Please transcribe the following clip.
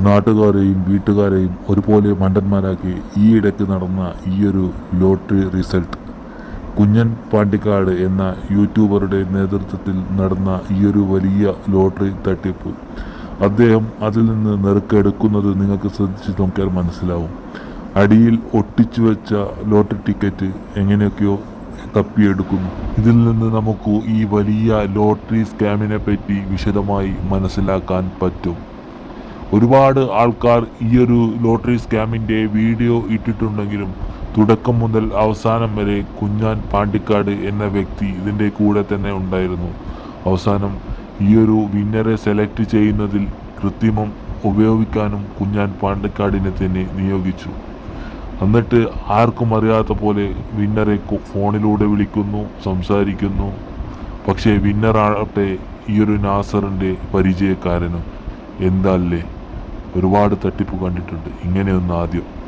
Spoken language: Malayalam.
നാട്ടുകാരെയും വീട്ടുകാരെയും ഒരുപോലെ മണ്ടന്മാരാക്കി ഈയിടയ്ക്ക് നടന്ന ഈയൊരു ലോട്ടറി റിസൾട്ട്. കുഞ്ഞൻ പാണ്ടിക്കാട് എന്ന യൂട്യൂബറുടെ നേതൃത്വത്തിൽ നടന്ന ഈയൊരു വലിയ ലോട്ടറി തട്ടിപ്പ്. അദ്ദേഹം അതിൽ നിന്ന് നെറുക്കെടുക്കുന്നത് നിങ്ങൾക്ക് ശ്രദ്ധിച്ച് നോക്കിയാൽ മനസ്സിലാവും. അടിയിൽ ഒട്ടിച്ചു വെച്ച ലോട്ടറി ടിക്കറ്റ് എങ്ങനെയൊക്കെയോ തപ്പിയെടുക്കുന്നു. ഇതിൽ നിന്ന് നമുക്ക് ഈ വലിയ ലോട്ടറി സ്കാമിനെ പറ്റി വിശദമായി മനസ്സിലാക്കാൻ പറ്റും. ഒരുപാട് ആൾക്കാർ ഈ ഒരു ലോട്ടറി സ്കാമിന്റെ വീഡിയോ ഇട്ടിട്ടുണ്ടെങ്കിലും തുടക്കം മുതൽ അവസാനം വരെ കുഞ്ഞാൻ പാണ്ടിക്കാട് എന്ന വ്യക്തി ഇതിന്റെ കൂടെ തന്നെ ഉണ്ടായിരുന്നു. അവസാനം ഈ ഒരു വിന്നറെ സെലക്ട് ചെയ്യുന്നതിൽ കൃത്രിമം ഉപയോഗിക്കാനും കുഞ്ഞാൻ പാണ്ടിക്കാടിനെ തന്നെ നിയോഗിച്ചു. എന്നിട്ട് ആർക്കും അറിയാത്ത പോലെ വിന്നറെ ഫോണിലൂടെ വിളിക്കുന്നു സംസാരിക്കുന്നു. പക്ഷേ വിന്നറാകട്ടെ ഈ ഒരു നാസറിന്റെ പരിചയക്കാരനും. എന്താല്ലേ? ഒരുപാട് തട്ടിപ്പ് കണ്ടിട്ടുണ്ട്. ഇങ്ങനെയൊന്നും ആദ്യം